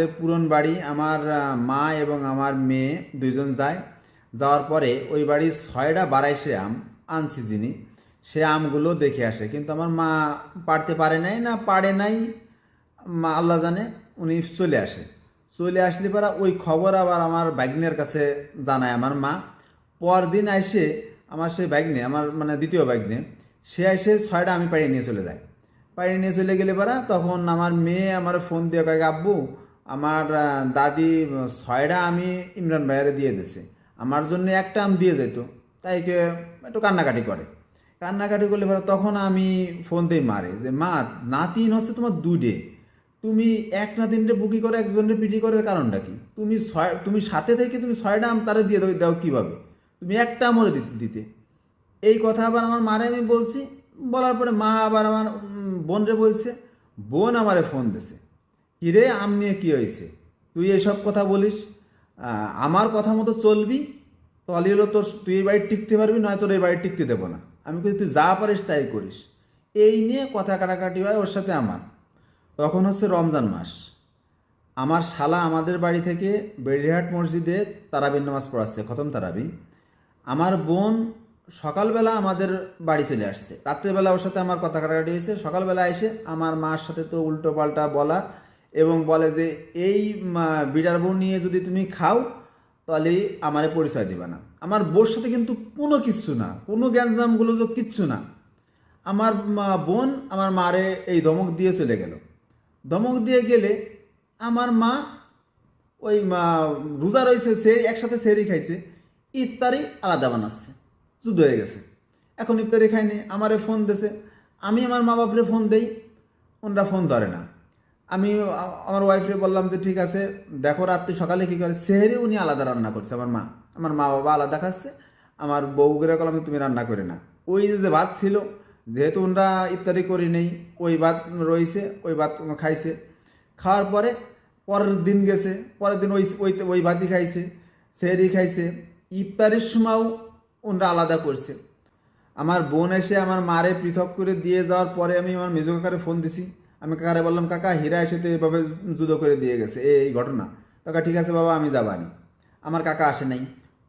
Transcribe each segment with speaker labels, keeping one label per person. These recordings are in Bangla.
Speaker 1: পুরন বাড়ি, আমার মা এবং আমার মেয়ে দুইজন যায়। যাওয়ার পরে ওই বাড়ির ছয়টা বারাইশে আম আনছি যিনি। সে আমগুলো দেখে আসে। কিন্তু আমার মা পারতে পারে নাই, না পারে নাই, মা আল্লাহ জানে, উনি চলে আসে। চলে আসলে পরে ওই খবর আবার আমার বাগ্নের কাছে জানায় আমার মা। পরদিন এসে আমার সেই বাগ্নে আমার মানে দ্বিতীয় বাগ্নে সে এসে ছয়টা আমি পাড়িয়ে নিয়ে চলে যায়। পাড়িয়ে নিয়ে চলে গেলে পরা তখন আমার মেয়ে আমার ফোন দিয়ে কয়েক আব্বু আমার দাদি, ছয়টা আমি ইমরান ভাইয়ারে দিয়ে দিছে। আমার জন্য একটা আম দিয়ে যেত তাই কে একটু কান্নাকাটি করে। কান্নাকাটি করলে পরে তখন আমি ফোন দিয়ে মারে যে, মা নাতিন হচ্ছে তোমার দুডে তুমি এক নাতিনটে বুকি করে একজনের পিটি করার কারণটা কি? তুমি ছয়, তুমি সাথে থেকে তুমি ছয়টা আম তারে দিয়ে দাও কীভাবে? তুমি একটা আমরে দিতে। এই কথা আবার আমার মারে আমি বলছি। বলার পরে মা আবার আমার বোনরে বলছে। বোন আমারে ফোন দিছে। কিরে আম নিয়ে কী হয়েছে? তুই এসব কথা বলিস? আমার কথা মতো চলবি? তাহলে হলো তোর, তুই এই বাড়ি টিকতে পারবি, নয় তোর এই বাড়ি টিকতে দেবো না। আমি কিন্তু তুই যা পারিস তাই করিস। এই নিয়ে কথা কাটাকাটি হয় ওর সাথে আমার। তখন হচ্ছে রমজান মাস। আমার শালা আমাদের বাড়ি থেকে বেড়িহাট মসজিদে তারাবির নামাজ পড়াচ্ছে, খতম তারাবি আমার বোন সকালবেলা আমাদের বাড়ি চলে আসছে। রাত্রেবেলা ওর সাথে আমার কথা কাটাকাটি হয়েছে। সকালবেলা এসে আমার মার সাথে তো উল্টো পাল্টা বলা এবং বলে যে, এই বিড়ার বোন নিয়ে যদি তুমি খাও, তাহলে আমারে পরিচয় দিবে না। আমার বোর সাথে কিন্তু কোনো কিচ্ছু না, কোনো জ্ঞানজামগুলো তো কিচ্ছু না। আমার বোন আমার মারে এই ধমক দিয়ে চলে গেল। ধমক দিয়ে গেলে আমার মা, ওই, মা, রোজা রয়েছে, সে একসাথে সেরি খাইছে, ইফতারি আলাদা বানাচ্ছে, যুদ্ধ হয়ে গেছে। এখন ইফতারি খাইনি আমারে ফোন দিছে। আমি আমার মা বাপরে ফোন দেই, ওনরা ফোন ধরে না। আমি আমার ওয়াইফরে বললাম যে, ঠিক আছে, দেখো রাত্রি সকালে কি করে? সেহেরি উনি আলাদা রান্না করছে, আমার মা। আমার মা বাবা আলাদা খাচ্ছে, আমার বউগুলো কলাম তুমি রান্না করে না ওই যে ভাত ছিল, যেহেতু ওনরা ইফতারি করি নেই, ওই ভাত রয়েছে, ওই ভাত খাইছে। খাওয়ার পরে পরের দিন গেছে, পরের দিন ওই ওই ওই ভাতই খাইছে, সেহরি খাইছে। ইফতারির সময়ও ওনরা আলাদা করছে। আমার বোন এসে আমার মারে পৃথক করে দিয়ে যাওয়ার পরে আমি আমার মেজো ফোন দিছি আমি কাকারে বললাম, কাকা, হীরা এসে তো এভাবে জুদো করে দিয়ে গেছে এই ঘটনা। কাকা, ঠিক আছে বাবা, আমি যাবানি। আমার কাকা আসে নাই।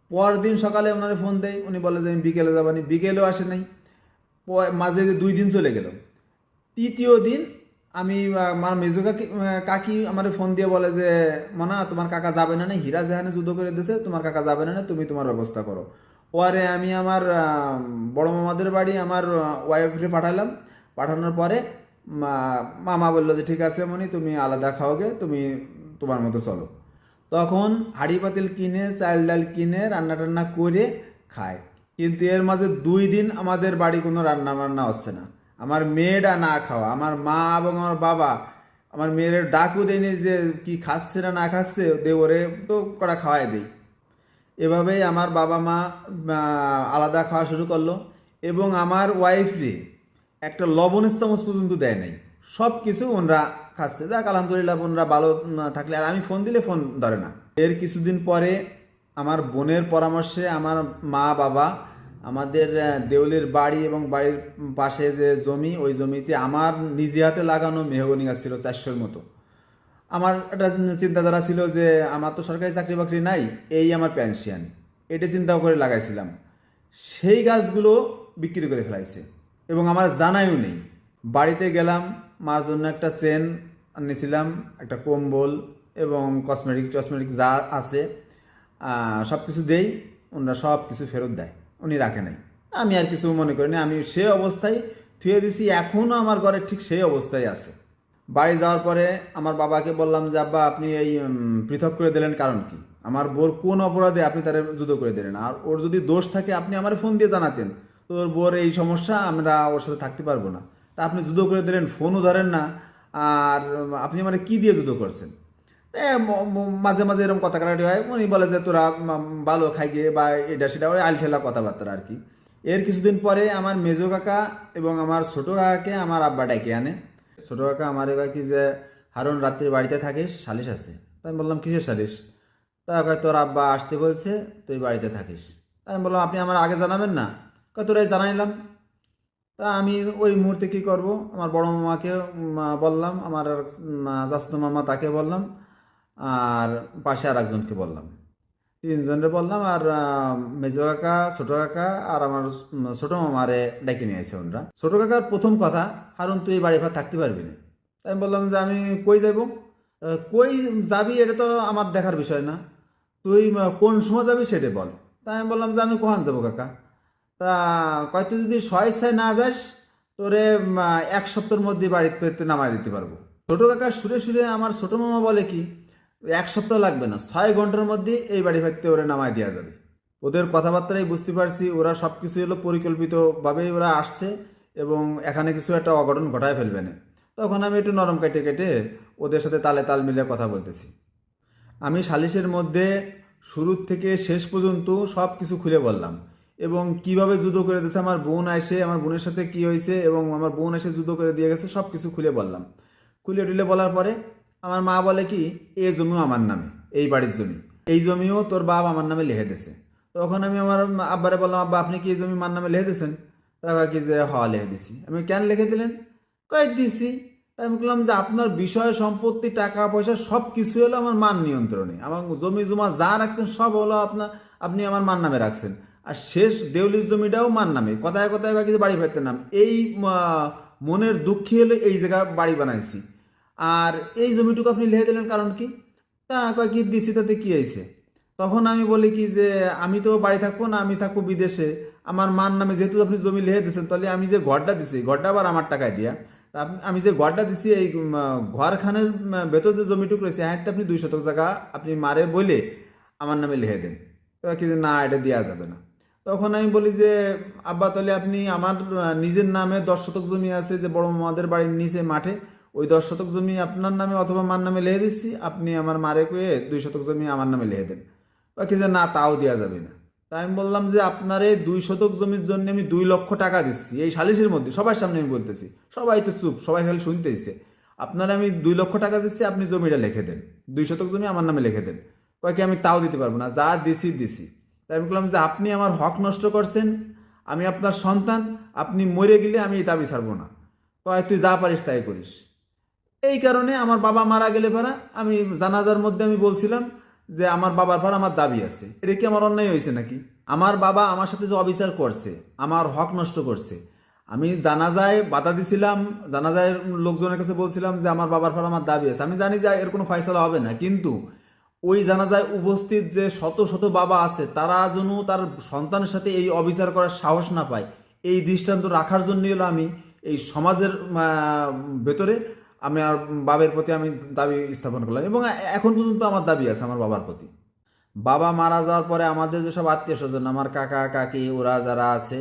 Speaker 1: পরদিন সকালে ওনারে ফোন দেয় উনি বলে যে, আমি বিকেলে যাবানি। বিকেলেও আসে নাই। মাঝে যে দুই দিন চলে গেল। তৃতীয় দিন আমি আমার মেজো কাকি কাকি আমার ফোন দিয়ে বলে যে, মানা, তোমার কাকা যাবে না না? হীরা যেখানে যুদ্ধ করে দিয়েছে, তোমার কাকা যাবে না না? তুমি তোমার ব্যবস্থা করো। পরে আমি আমার বড় মামাদের বাড়ি, আমার ওয়াইফে পাঠালাম। পাঠানোর পরে মামা বলল যে, ঠিক আছে মনি তুমি আলাদা খাওগে, তুমি তোমার মতো চলো। তখন হাঁড়ি পাতিল কিনে, চাল ডাল কিনে, রান্না টান্না করে খায়। কিন্তু এর মাঝে দুই দিন আমাদের বাড়ি কোনো রান্না বান্না হচ্ছে না। আমার মেয়েটা না খাওয়া, আমার মা এবং আমার বাবা, আমার মেয়ের ডাকু দেয়নি যে, কি খাচ্ছে না না খাচ্ছে? দে ওরে তো করা খাওয়াই দেই। এভাবেই আমার বাবা মা আলাদা খাওয়া শুরু করল এবং আমার ওয়াইফরে একটা লবণের চামচ পর্যন্ত দেয় নাই। সব কিছু ওনরা খাচ্ছে। যাক, আলহামদুলিল্লাহ ওনরা ভালো থাকলে। আর আমি ফোন দিলে ফোন ধরে না। এর কিছুদিন পরে আমার বোনের পরামর্শে আমার মা, বাবা, আমাদের দেউলের বাড়ি এবং বাড়ির পাশে যে জমি, ওই জমিতে আমার নিজে হাতে লাগানো মেহগনি গাছ ছিল চারশোর মতো। আমার একটা চিন্তাধারা ছিল যে, আমার তো সরকারি চাকরি বাকরি নাই, এই আমার পেনশন এটা চিন্তা করে লাগাইছিলাম। সেই গাছগুলো বিক্রি করে ফেলাইছে। এবং আমার জানাইও নেই। বাড়িতে গেলাম, মার জন্য একটা চেন নিয়েছিলাম একটা কম্বল এবং কসমেটিক টসমেটিক যা আছে সব কিছু দেই, ওনারা সব কিছু ফেরত দেয়, উনি রাখে নাই। আমি আর কিছু মনে করি না, আমি সে অবস্থায় থুয়ে দিছি এখনও আমার ঘরে ঠিক সেই অবস্থায় আছে। বাড়ি যাওয়ার পরে আমার বাবাকে বললাম যে, আব্বা, আপনি এই পৃথক করে দিলেন কারণ কি? আমার বোর কোন অপরাধে আপনি তার জুদো করে দিলেন? আর ওর যদি দোষ থাকে, আপনি আমার ফোন দিয়ে জানাতেন। তো ওর বোর এই সমস্যা, আমরা ওর সাথে থাকতে পারব না। তা আপনি জুদো করে দিলেন, ফোনও ধরেন না, আর আপনি মানে কি দিয়ে জুদো করছেন? মাঝে মাঝে এরকম কথা কাটাকাটি হয়, উনি বলে যে, তোরা ভালো খাই গিয়ে বা এটা সেটা, ওই আলঠেলা কথাবার্তা আর কি। এর কিছুদিন পরে আমার মেজো কাকা এবং আমার ছোটো কাকাকে আমার আব্বা ডাকে আনে। ছোটো কাকা আমার কি যে, হারুন, রাত্রির বাড়িতে থাকিস, সালিশ আছে। তাই আমি বললাম, কিসের সালিশ? তা তোর আব্বা আসতে বলছে, তুই বাড়িতে থাকিস। তাই আমি বললাম, আপনি আমার আগে জানাবেন না? কয় তোরাই জানাইলাম? তা আমি ওই মুহূর্তে কি করব? আমার বড় মামাকে বললাম, আমার জাস্ত মামা তাকে বললাম, আর পাশে আর একজনকে বললাম। তিনজনের বললাম, আর মেজো কাকা, ছোট কাকা, আর আমার ছোট মামারে ডেকে নিয়ে আসে ওনরা। ছোট কাকার প্রথম কথা, হারুন, তুই বাড়ি ভাত থাকতে পারবি না। তাই আমি বললাম যে, আমি কই যাব কই যাবি এটা তো আমার দেখার বিষয় না। তুই কোন সময় যাবি সেটা বল। তাই আমি বললাম যে, আমি কখন যাব কাকা? তা কয়, তুই যদি স্বেচ্ছায় না যাস, তোরে এক সপ্তাহের মধ্যে বাড়িতে পেতে নামায় দিতে পারব। ছোট কাকা সুরে সুরে আমার ছোট মামা বলে কি, এক সপ্তাহ লাগবে না, ছয় ঘণ্টার মধ্যে এই বাড়ি ফেরতে ওরা নামায় দেওয়া যাবে। ওদের কথাবার্তাই বুঝতে পারছি, ওরা সব কিছু হলো পরিকল্পিতভাবেই ওরা আসছে এবং এখানে কিছু একটা অঘটন ঘটায় ফেলবে না। তখন আমি একটু নরম কেটে কেটে ওদের সাথে তালে তাল মিলে কথা বলতেছি। আমি সালিশের মধ্যে শুরুর থেকে শেষ পর্যন্ত সব কিছু খুলে বললাম। এবং কীভাবে যুদ্ধ করে দিয়েছে, আমার বোন আসে আমার বোনের সাথে কি হয়েছে এবং আমার বোন এসে যুদ্ধ করে দিয়ে গেছে সব কিছু খুলে বললাম। খুলে টুলে বলার পরে আমার মা বলে কি, এ জমিও আমার নামে, এই বাড়ির জমি। এই জমিও তোর বাপ আমার নামে লিখে দিয়েছে। তখন আমি আমার আব্বারে বললাম, আব্বা, আপনি কি এই জমি মার নামে লিখে দিয়েছেন? তারা কি যে, হ, লিখে দিছি আমি কেন লিখে দিলেন? কয়েক দিছি আমি বললাম যে, আপনার বিষয়, সম্পত্তি, টাকা, পয়সা সব কিছু হলো আমার মান নিয়ন্ত্রণে। আমার জমি, জমা যা রাখছেন সব হলো আপনার, আপনি আমার মান নামে রাখছেন। আর শেষ দেউলির জমিটাও মান নামে। কথায় কথায় কিছু বাড়ি ফেরতে নাম। এই মনের দুঃখী হলে এই জায়গা বাড়ি বানাইছি। আর এই জমিটুকু আপনি লিখে দিলেন কারণ কি? তা কয় কি দিছি তাতে কী হয়েছে তখন আমি বলি কি যে, আমি তো বাড়ি থাকব না, আমি থাকব বিদেশে। আমার মার নামে যেহেতু আপনি জমি লিখে দিয়েছেন, তাহলে আমি যে ঘরটা দিছি, ঘরটা আবার আমার টাকায় দিয়া। আমি যে ঘরটা দিছি, এই ঘরখানের ভেতর যে জমিটুকু রয়েছে হ্যাঁ আপনি দুই শতক জায়গা আপনি মারে বলে আমার নামে লিখে দেন। তো কি না, এটা দেওয়া যাবে না। তখন আমি বলি যে, আব্বা, তাহলে আপনি আমার নিজের নামে দশ শতক জমি আছে যে বড় মামাদের বাড়ির নিচে মাঠে, ওই দশ শতক জমি আপনার নামে অথবা মার নামে লিখে দিচ্ছি, আপনি আমার মারে কয়ে দুই শতক জমি আমার নামে লিখে দেন। বাকি যে, না, তাও দেওয়া যাবে না। তাই আমি বললাম যে, আপনার এই দুই শতক জমির জন্য আমি দুই লক্ষ টাকা দিচ্ছি। এই সালিশের মধ্যে, সবার সামনে আমি বলতেছি, সবাই তো চুপ, সবাই খালি শুনতেইছে আপনার আমি দুই লক্ষ টাকা দিচ্ছি, আপনি জমিটা লিখে দেন, দুই শতক জমি আমার নামে লিখে দেন। কয় কি, আমি তাও দিতে পারব না, যা দিছি দিছি। তাই আমি বললাম যে আপনি আমার হক নষ্ট করছেন, আমি আপনার সন্তান, আপনি মরে গেলে আমি এই দাবি ছাড়বো না। কয় তুই যা পারিস তাই করিস। এই কারণে আমার বাবা মারা গেলে পারা, আমি জানাজার মধ্যে আমি বলছিলাম যে আমার বাবার পর আমার দাবি আছে। এটা কি আমার অন্যায় হয়েছে নাকি? আমার বাবা আমার সাথে যে অবিচার করছে, আমার হক নষ্ট করছে, আমি জানাজায় বাধা দিছিলাম, জানাজায় লোকজনের কাছে বলছিলাম যে আমার বাবার পর আমার দাবি আছে। আমি জানি যে এর কোনো ফয়সলা হবে না, কিন্তু ওই জানাজায় উপস্থিত যে শত শত বাবা আছে, তারা যেন তার সন্তানের সাথে এই অবিচার করার সাহস না পায়। এই দৃষ্টান্ত রাখার জন্য হলো আমি এই সমাজের ভেতরে আমি আর বাবার প্রতি আমি দাবি স্থাপন করলাম এবং এখন পর্যন্ত আমার দাবি আছে, আমার বাবার প্রতি। বাবা মারা যাওয়ার পরে আমাদের যেসব আত্মীয় স্বজন, আমার কাকা, কাকি, ওরা যারা আছে,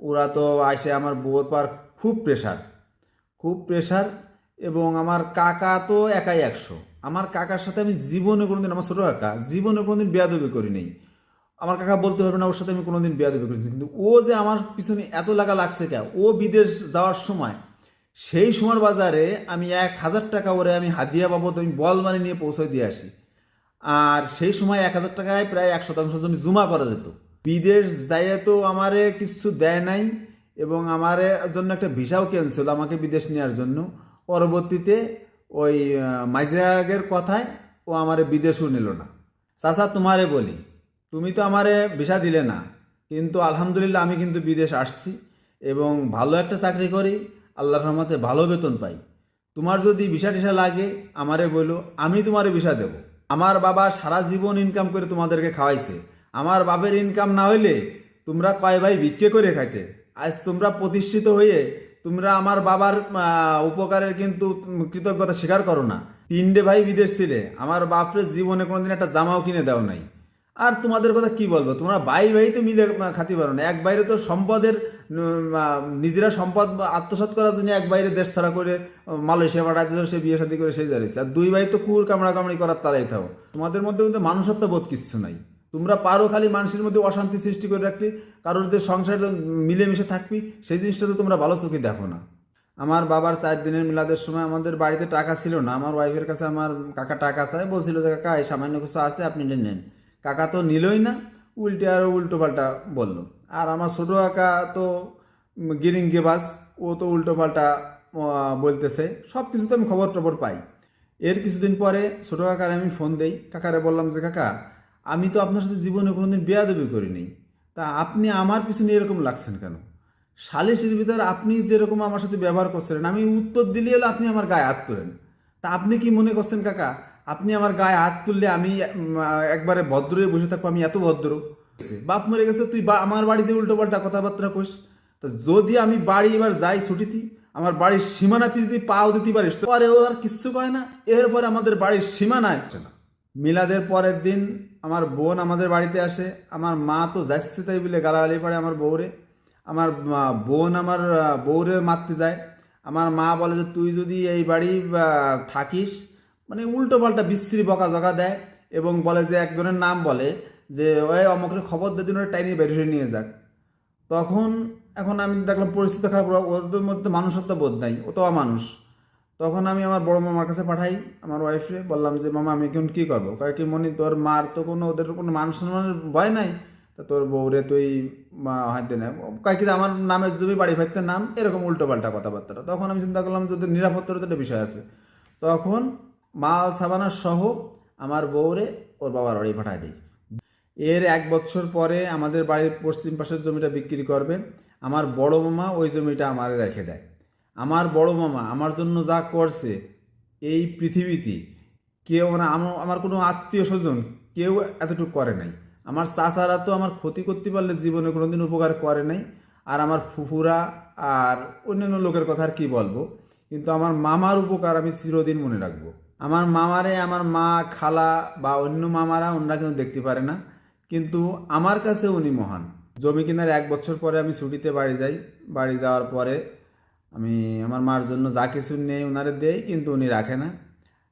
Speaker 1: ওরা তো আসে আমার বউর পর খুব প্রেশার খুব প্রেশার এবং আমার কাকা তো একাই একশো। আমার কাকার সাথে আমি জীবনে কোনোদিন, আমার ছোটো কাকা, জীবনে কোনোদিন বেয়াদবি করি নেই আমার কাকা বলতে পারবে না, ওর সাথে আমি কোনোদিন বেয়াদবি করেছি কিন্তু ও যে আমার পিছনে এত লাগা লাগছে কে? ও বিদেশ যাওয়ার সময়, সেই সময় বাজারে আমি এক হাজার টাকা ওরে আমি হাদিয়া বাবদ আমি বল মানি নিয়ে পৌঁছে দিয়ে আসি। আর সেই সময় এক হাজার টাকায় প্রায় এক শতাংশ জমি জমা করা যেত। বিদেশ যাইয়ে তো আমারে কিছু দেয় নাই এবং আমার জন্য একটা ভিসাও ক্যান্সেল আমাকে বিদেশ নেওয়ার জন্য। পরবর্তীতে ওই মাইজাগের কথায় ও আমারে বিদেশও নিল না। চাচা, তোমারে বলি, তুমি তো আমারে ভিসা দিলে না, কিন্তু আলহামদুলিল্লাহ আমি কিন্তু বিদেশ আসছি এবং ভালো একটা চাকরি করি আল্লাহ রহমতে ভালো বেতন পাই। তোমার যদি ভিসা টিসা লাগে, আমারে বলো, আমি তোমারে ভিসা দেব। আমার বাবা সারা জীবন ইনকাম করে তোমাদেরকে খাওয়াইছে। আমার বাপের ইনকাম না হইলে তোমরা কয় ভাই ভিক্ষে করে খাইতে? আজ তোমরা প্রতিষ্ঠিত হয়ে তোমরা আমার বাবার উপকারের কিন্তু কৃতজ্ঞতা স্বীকার করো না। তিনটে ভাই বিদেশ ছিলে, আমার বাপরে জীবনে কোনোদিন একটা জামাও কিনে দেও নাই। আর তোমাদের কথা কি বলব? তোমরা ভাই ভাই তো মিলে খাতে পারো না। এক বাইরে তো সম্পদের নিজেরা সম্পদ আত্মসাৎ করার জন্য এক বাইরে দেশ ছাড়া করে মালয়েশিয়া পাঠাতে সে বিয়ে শাদী করে সেই যাচ্ছে আর দুই ভাই তো কুর কামড়া কামড়ি করার তারাই থাও। তোমাদের মধ্যে কিন্তু মানুষত্ব বোধ কিচ্ছু নাই। তোমরা পারো খালি মানুষের মধ্যে অশান্তি সৃষ্টি করে রাখতে, কারোর যে সংসার মিলেমিশে থাকবি, সেই জিনিসটা তো তোমরা ভালো চোখে দেখো না। আমার বাবার চার দিনের মিলাদের সময় আমাদের বাড়িতে টাকা ছিল না, আমার ওয়াইফের কাছে আমার কাকা টাকা চায় বলছিল যে, কাকা, এই সামান্য কিছু আছে, আপনি নেন। কাকা তো নিলই না, উল্টে আরও উল্টো পাল্টা বলল। আর আমার ছোটো কাকা তো গিরিঙ্গে বাস, ও তো উল্টো পাল্টা বলতেছে। সব কিছু তো আমি খবর টবর পাই। এর কিছুদিন পরে ছোটো কাকারে আমি ফোন দেই, কাকারে বললাম যে, কাকা আমি তো আপনার সাথে জীবনে কোনোদিন বেয়াদবি করিনি। তা আপনি আমার পিছনে এরকম লাগছেন কেন? সালিসের ভিতরে আপনি যেরকম আমার সাথে ব্যবহার করছিলেন, আমি উত্তর দিলে হলে আপনি আমার গায়ে হাত তোলেন। তা আপনি কি মনে করছেন কাকা? আপনি আমার গায়ে হাত তুললে আমি একবারে ভদ্র হয়ে বসে থাকব, আমি এত ভদ্র? বাপ মরে গেছে, তুই আমার বাড়িতে উল্টো পাল্টা কথাবার্তা কইস। তো যদি আমি বাড়ি এবার যাই ছুটিতে, আমার বাড়ির সীমানাতে যদি পাও দিতে পারিস, তো ও আর কিচ্ছু কয় না। এরপরে আমাদের বাড়ির সীমানায়। না মিলাদের পরের দিন আমার বোন আমাদের বাড়িতে আসে, আমার মা তো যাচ্ছে তাই বলে গালাগালি পারে আমার বউরে। আমার বোন আমার বউরে মারতে যায়। আমার মা বলে যে তুই যদি এই বাড়ি থাকিস মানে উল্টো পাল্টা বিশ্রী বকা জকা দেয় এবং বলে যে একজনের নাম বলে যে, ওই অমকের খবর দিয়ে দিন টাইনি বের হয়ে নিয়ে যাক। তখন, এখন আমি দেখলাম পরিস্থিতি খারাপ, ওদের মধ্যে মানুষত্ব বোধ নাই, ও তো মানুষ তখন আমি আমার বড় মামার কাছে পাঠাই, আমার ওয়াইফে বললাম যে, মামা, আমি এখন কী করব? কয়েক কি, মনি, তোর মার তো কোনো, ওদের কোনো মান সম্মানের ভয় নাই। তা তোর বউরে তুই, মা হয়তো না। কয়েক আমার নামের জমি, বাড়ি ফেরতে নাম। এরকম উল্টো পাল্টা কথাবার্তা। তখন আমি চিন্তা করলাম যে নিরাপত্তার তো একটা বিষয় আছে। তখন মাল, সাবানা সহ আমার বউরে ওর বাবার বাড়ি পাঠায় দিই। এর এক বছর পরে আমাদের বাড়ির পশ্চিম পাশের জমিটা বিক্রি করবে। আমার বড় মামা ওই জমিটা আমার রেখে দেয়। আমার বড় মামা আমার জন্য যা করছে এই পৃথিবীতে, কেউ না, আমার আমার কোনো আত্মীয় স্বজন কেউ এতটুকু করে নাই। আমার চাচারা তো আমার ক্ষতি করতে পারলে জীবনে কোনোদিন উপকার করে নাই। আর আমার ফুফুরা আর অন্যান্য লোকের কথা আর কি বলব? কিন্তু আমার মামার উপকার আমি চিরদিন মনে রাখব। আমার মামারে, আমার মা, খালা বা অন্য মামারা ওনারা কিন্তু দেখতে পারে না। কিন্তু আমার কাছে উনি মহান। জমি কেনার এক বছর পরে আমি ছুটিতে বাড়ি যাই। বাড়ি যাওয়ার পরে আমি আমার মার জন্য যা কিছু নেই ওনারে দেই, কিন্তু উনি রাখে না।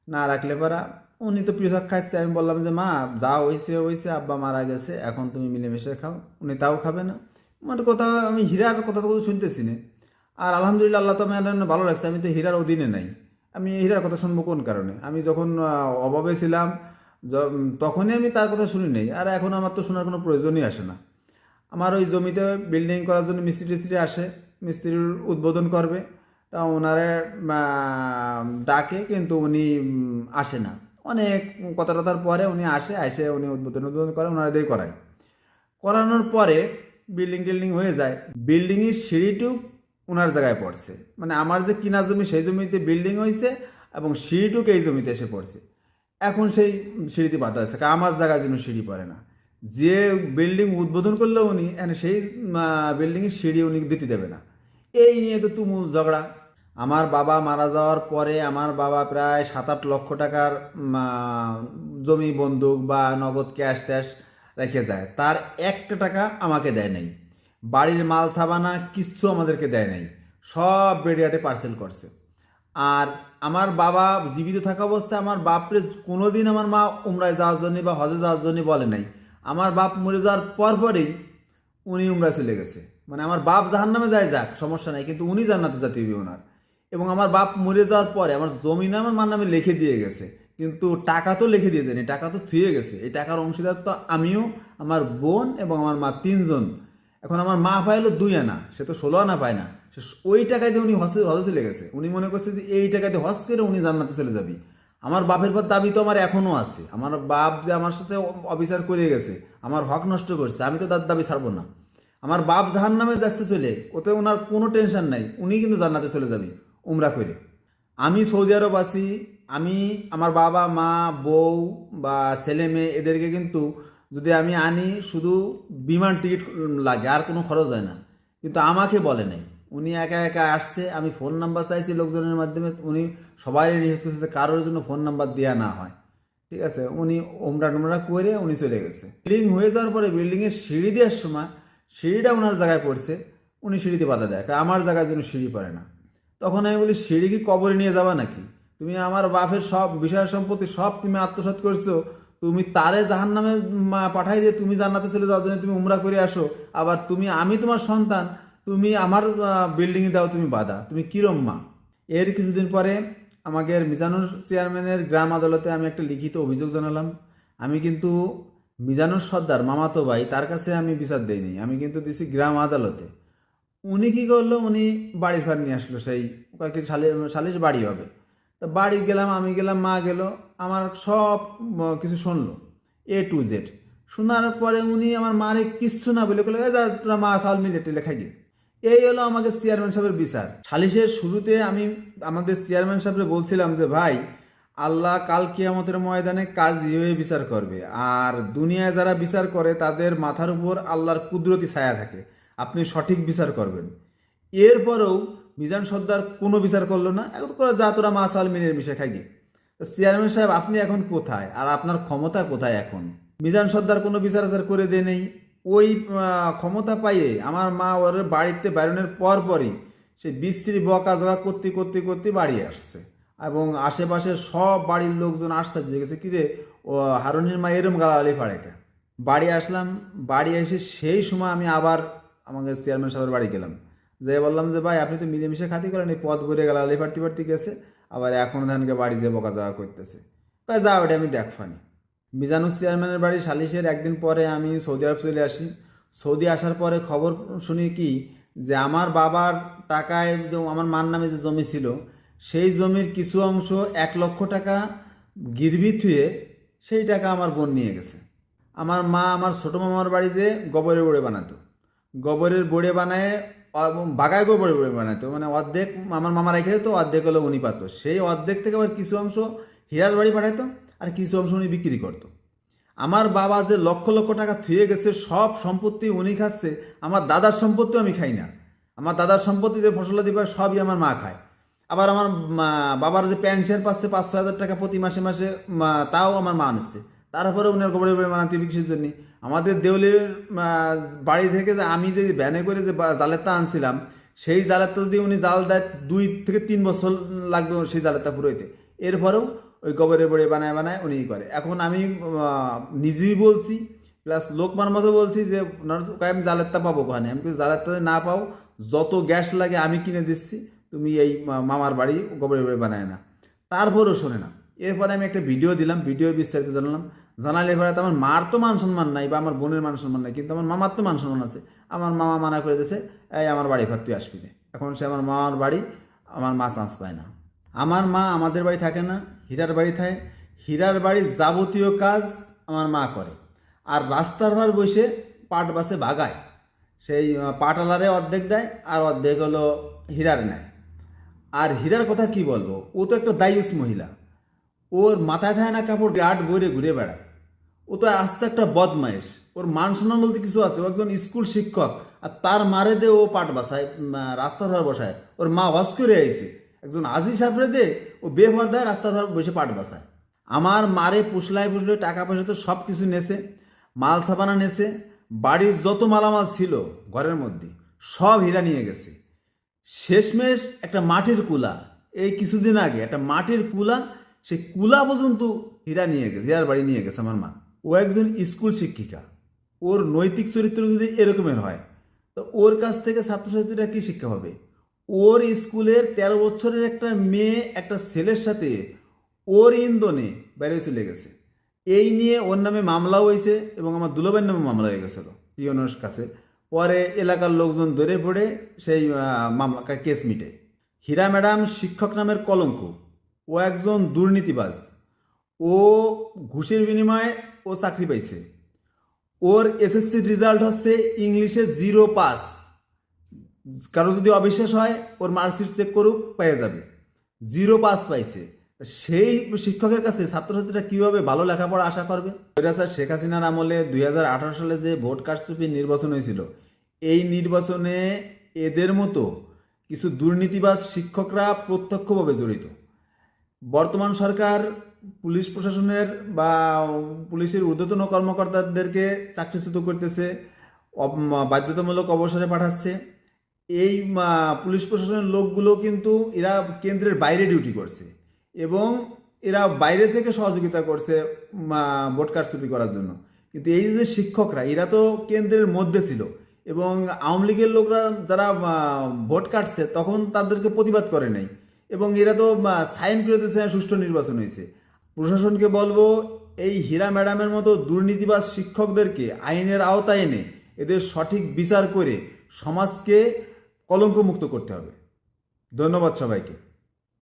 Speaker 1: না রাখলে পারা, উনি তো পৃথক খাচ্ছে আমি বললাম যে, মা, যা হয়েছে হয়েছে আব্বা মারা গেছে, এখন তুমি মিলেমিশে খাও। উনি তাও খাবে না। মানে কথা, আমি হীরার কথা তো শুনতেছি না। আর আলহামদুলিল্লাহ আল্লাহ তো আমার ভালো লাগছে আমি তো হীরার অধীনে নাই। আমি হীরার কথা শুনব কোন কারণে? আমি যখন অভাবে ছিলাম তখনই আমি তার কথা শুনি নেই। আর এখন আমার তো শোনার কোনো প্রয়োজনই আসে না। আমার ওই জমিতে বিল্ডিং করার জন্য মিস্ত্রি টিস্ত্রি আসে। মিস্ত্রির উদ্বোধন করবে। তা ওনারে ডাকে কিন্তু উনি আসে না। অনেক কথা টথার পরে উনি আসে আসে উনি উদ্বোধন উদ্বোধন করে ওনারা দিয়ে করায়। করানোর পরে বিল্ডিং টিল্ডিং হয়ে যায়। বিল্ডিংয়ের সিঁড়িটুক ওনার জায়গায় পড়ছে। মানে আমার যে কিনা জমি, সেই জমিতে বিল্ডিং হয়েছে এবং সিঁড়িটুক এই জমিতে এসে পড়ছে। এখন সেই সিঁড়িতে বাধা আছে আমার জায়গার জন্য সিঁড়ি পড়ে না। যে বিল্ডিং উদ্বোধন করল উনি সেই বিল্ডিংয়ের সিঁড়ি উনি দিতে দেবে না। এই নিয়ে তো তুমুল ঝগড়া। আমার বাবা মারা যাওয়ার পরে আমার বাবা প্রায় সাত আট লক্ষ টাকার জমি, বন্দুক বা নগদ ক্যাশ ট্যাশ রেখে যায়। তার একটা টাকা আমাকে দেয় নাই। বাড়ির মাল সাবানা কিচ্ছু আমাদেরকে দেয় নাই। সব বেরিয়াটে পার্সেল করছে। আর আমার বাবা জীবিত থাকা অবস্থায় আমার বাপরে কোনোদিন আমার মা উমরায় যাওয়ার জন্য বা হজে যাওয়ার জন্য বলে নাই। আমার বাপ মরে যাওয়ার পর পরেই উনি উমরায় চলে গেছে। মানে আমার বাপ জাহান নামে যায় যাক, সমস্যা নাই, কিন্তু উনি জান্নাতে যেতে হবে ওনার এবং আমার বাপ মরে যাওয়ার পরে আমার জমি না আমার মার নামে লিখে দিয়ে গেছে, কিন্তু টাকা তো লিখে দিয়ে দেয়নি, টাকা তো থুয়ে গেছে। এই টাকার অংশীদার তো আমিও, আমার বোন এবং আমার মা তিনজন। এখন আমার মা পাইলো দুই আনা, সে তো ষোলো আনা পায় না। সে ওই টাকায় দিয়ে উনি হজে হজে চলে গেছে। উনি মনে করছে যে এই টাকাতে হজ করে উনি জান্নাতে চলে যাবি। আমার বাপের পর দাবি তো আমার এখনও আছে। আমার বাপ যে আমার সাথে অবিচার করে গেছে, আমার হক নষ্ট করছে, আমি তো তার দাবি ছাড়বো না। আমার বাপ জাহান নামে যাচ্ছে চলে, ওতে ওনার কোনো টেনশন নাই, উনি কিন্তু জান্নাতে চলে যাবে, উমরা করে। আমি সৌদি আরব আছি, আমি আমার বাবা, মা, বউ বা ছেলে মেয়ে, এদেরকে কিন্তু যদি আমি আনি, শুধু বিমান টিকিট লাগে, আর কোনো খরচ হয় না। কিন্তু আমাকে বলে নাই, উনি একা একা আসছে, আমি ফোন নাম্বার চাইছি লোকজনের মাধ্যমে, উনি সবাই নিষেধ করছে কারোর জন্য ফোন নাম্বার দেওয়া না হয়। ঠিক আছে? উনি ওমরা টোমরা করে উনি চলে গেছে। বিল্ডিং হয়ে যাওয়ার পরে বিল্ডিংয়ের সিঁড়ি দেওয়ার সময় সিঁড়িটা ওনার জায়গায় পড়ছে, উনি সিঁড়িতে বাধা দেয়। আমার জায়গায় জন্য সিঁড়ি পড়ে না। তখন আমি বলি, সিঁড়ি কি কবরে নিয়ে যাবা নাকি? তুমি আমার বাপের সব বিষয় সম্পত্তি সব তুমি আত্মসাৎ করছ। তুমি তারে জাহান নামে পাঠাই দিয়ে তুমি জান্নাতে চলে যাওয়ার জন্য তুমি উমরা করে আসো। আবার তুমি, আমি তোমার সন্তান, তুমি আমার বিল্ডিংয়ে দাও, তুমি বাধা। তুমি কিরম মা? এর কিছুদিন পরে আমাদের মিজানুর চেয়ারম্যানের গ্রাম আদালতে আমি একটা লিখিত অভিযোগ জানালাম। আমি কিন্তু মিজানুর সর্দার মামাতো ভাই, তার কাছে আমি বিচার দেইনি, আমি কিন্তু দিছি গ্রাম আদালতে। উনি কি করল? উনি বাড়ি ফার নিয়ে আসলো সেই, কয়েকটি সালি, সালিশ বাড়ি হবে। তা বাড়ি গেলাম, আমি গেলাম, মা গেল, আমার সব কিছু শুনলো এ টু জেড শোনার পরে উনি আমার মারে কিচ্ছু না বলে বলে যা, তোরা মা চাল মিলে টেলে খাই। এই হলো আমাকে চেয়ারম্যান সাহেবের বিচার। সালিশের শুরুতে আমি, আমাদের চেয়ারম্যান সাহেবকে বলছিলাম যে, ভাই আল্লাহ কাল কিয়ামতের ময়দানে কাজী হয়ে বিচার করবে। আর দুনিয়ায় যারা বিচার করে, তাদের মাথার উপর আল্লাহর কুদরতি ছায়া থাকে। আপনি সঠিক বিচার করবেন। এরপরেও মিজান সর্দার কোনো বিচার করল না। এখন যা তোরা মা চাল মিলের মিশে খাই। চেয়ারম্যান সাহেব, আপনি এখন কোথায়? আর আপনার ক্ষমতা কোথায় এখন? মিজান সর্দার কোনো বিচার আচার করে দে নেই। ওই ক্ষমতা পাইয়ে আমার মা ওর বাড়িতে বেরোনোর পর পরই সে বিশ্রী বকা জকা করতে করতে করতে বাড়ি আসছে। এবং আশেপাশে সব বাড়ির লোকজন আশ্চর্য হয়ে গেছে কিরে ও হারুনির মা এরম গালাগালি পাড়েটা বাড়ি আসলাম, বাড়ি এসে সেই সময় আমি আবার আমাকে চেয়ারম্যান সাহেবের বাড়ি গেলাম। যে বললাম যে, ভাই, আপনি তো মিলেমিশে খাতি করেন, এই পথ ঘুরে গালাগালি পাড়তে পাড়তে গেছে, আবার এখন ধানকে বাড়ি যে বকা জকা করতেছে। তাই যা, ওটা আমি দেখফানি মিজানুস চেয়ারম্যানের বাড়ি সালিশের একদিন পরে আমি সৌদি আরব চলে আসি। সৌদি আসার পরে খবর শুনি কি, যে আমার বাবার টাকায় যে, আমার মার নামে যে জমি ছিল সেই জমির কিছু অংশ এক লক্ষ টাকা গিরবি থুয়ে সেই টাকা আমার বোন নিয়ে গেছে। আমার মা আমার ছোটো মামার বাড়িতে গোবরের বড়ে বানাতো। গোবরের বড়ে বানায় বাগায় গোবরের বড়ে বানাতো। মানে অর্ধেক আমার মামা রেখে যেত অর্ধেক হলো উনি পাতো। সেই অর্ধেক থেকে আবার কিছু অংশ হীরার বাড়ি পাঠাতো আর কিছু অংশ উনি বিক্রি করতো। আমার বাবা যে লক্ষ লক্ষ টাকা থুয়ে গেছে, সব সম্পত্তি উনি খাচ্ছে, আমার দাদার সম্পত্তিও আমি খাই না। আমার দাদার সম্পত্তি যে ফসলাদি পায়, সবই আমার মা খায়। আবার আমার বাবার যে পেনশন পাচ্ছে পাঁচশো হাজার টাকা প্রতি মাসে মাসে তাও আমার মা আনছে। তারপরে উনার গোবরে গোবরে বানাতে বিক্রির জন্য? আমাদের দেউলের বাড়ি থেকে যে আমি যে ভ্যানে করে যে জালেরটা আনছিলাম, সেই জালেরটা যদি উনি জাল দেয়, দুই থেকে তিন বছর লাগবে সেই জালেরটা পুরোইতে। এরপরেও ওই গোবরের বড়ি বানায় বানায় উনি করে। এখন আমি নিজেই বলছি প্লাস লোকমান মতো বলছি যে ওনার আমি জালেরটা পাবো ওখানে আমি জালেরটা না পাও, যত গ্যাস লাগে আমি কিনে দিচ্ছি। তুমি এই মামার বাড়ি গোবরের বাড়ি বানায় না। তারপরেও শোনে না। এরপরে আমি একটা ভিডিও দিলাম, ভিডিও বিস্তারিত জানালাম। জানালে এবারে তো আমার মার তো মান সম্মান নাই বা আমার বোনের মান সম্মান নাই, কিন্তু আমার মামার তো মান সম্মান আছে। আমার মামা মানা করে দিয়েছে, এই আমার বাড়ি ঘর, তুই আসবি না। এখন সে আমার মামার বাড়ি, আমার মা চান্স পায় না। আমার মা আমাদের বাড়ি থাকে না, হীরার বাড়ি থাকে। হীরার বাড়ির যাবতীয় কাজ আমার মা করে। আর রাস্তার ভার বসে পাট বাসে বাগায়। সেই পাটালারে অর্ধেক দেয় আর অর্ধেক হলো হীরার নেয়। আর হীরার কথা কি বলব? ও তো একটা দায়ুস মহিলা। ওর মাথায় থাকে না কাপড় গার্ড বইরে ঘুরে বেড়ায়। ও তো আস্তে একটা বদমাইশ ওর মান সম্মান বলতে কিছু আছে। ও একজন স্কুল শিক্ষক। আর তার মারে দে ও পাট বাসায় রাস্তার ভার বসায়। ওর মা হস করে আইছে। একজন আজি সাপড়ে দে, ও বেভার দেয় রাস্তার ভার বসে পাট বাসায়। আমার মারে পুষলায় পুষলে টাকা পয়সা তো সব কিছু নেছে। মাল সাবানা নেছে। বাড়ির যত মালামাল ছিল ঘরের মধ্যে, সব হীরা নিয়ে গেছে। শেষমেশ একটা মাটির কুলা। এই কিছুদিন আগে একটা মাটির কুলা, সেই কুলা পর্যন্ত হীরা নিয়ে গেছে, হীরার বাড়ি নিয়ে গেছে আমার মা। ও একজন স্কুল শিক্ষিকা। ওর নৈতিক চরিত্র যদি এরকমের হয়, তো ওর কাছ থেকে ছাত্রছাত্রীরা কি শিক্ষা হবে ওর স্কুলের তেরো বছরের একটা মেয়ে, একটা ছেলের সাথে ওর ইন্ধনে বেরিয়ে চলে গেছে। এই নিয়ে ওর নামে মামলাও হয়েছে এবং আমার দুলাবের নামে মামলা হয়ে গেছিল পিওনের কাছে পরে এলাকার লোকজন ধরে পড়ে সেই মামলা কেস মিটে। হীরা ম্যাডাম শিক্ষক নামের কলঙ্ক। ও একজন দুর্নীতিবাজ। ও ঘুষের বিনিময়ে ও চাকরি পাইছে। ওর এসএসসির রেজাল্ট হচ্ছে ইংলিশে জিরো পাস। কারও যদি অবিশ্বাস হয়, ওর মার্কশিট চেক করুক, পেয়ে যাবে। জিরো পাস পাইছে। সেই শিক্ষকের কাছে ছাত্রছাত্রীরা কীভাবে ভালো লেখাপড়া আশা করবে? শেখ হাসিনার আমলে দুই হাজার আঠারো সালে যে ভোট কারচুপি নির্বাচন হয়েছিল এই নির্বাচনে এদের মতো কিছু দুর্নীতিবাজ শিক্ষকরা প্রত্যক্ষভাবে জড়িত। বর্তমান সরকার পুলিশ প্রশাসনের বা পুলিশের ঊর্ধ্বতন কর্মকর্তাদেরকে চাকরিচ্যুত করতেছে বাধ্যতামূলক অবসরে পাঠাচ্ছে। এই পুলিশ প্রশাসনের লোকগুলো কিন্তু এরা কেন্দ্রের বাইরে ডিউটি করছে এবং এরা বাইরে থেকে সহযোগিতা করছে ভোট কারচুপি করার জন্য। কিন্তু এই যে শিক্ষকরা, এরা তো কেন্দ্রের মধ্যে ছিল। এবং আওয়ামী লীগের লোকরা যারা ভোট কাটছে, তখন তাদেরকে প্রতিবাদ করে নাই। এবং এরা তো সাইন করে দিয়েছে সুষ্ঠু নির্বাচন হয়েছে। প্রশাসনকে বলব, এই হীরা ম্যাডামের মতো দুর্নীতিবাজ শিক্ষকদেরকে আইনের আওতায় এনে এদের সঠিক বিচার করে সমাজকে কলঙ্কমুক্ত করতে হবে। ধন্যবাদ সবাইকে।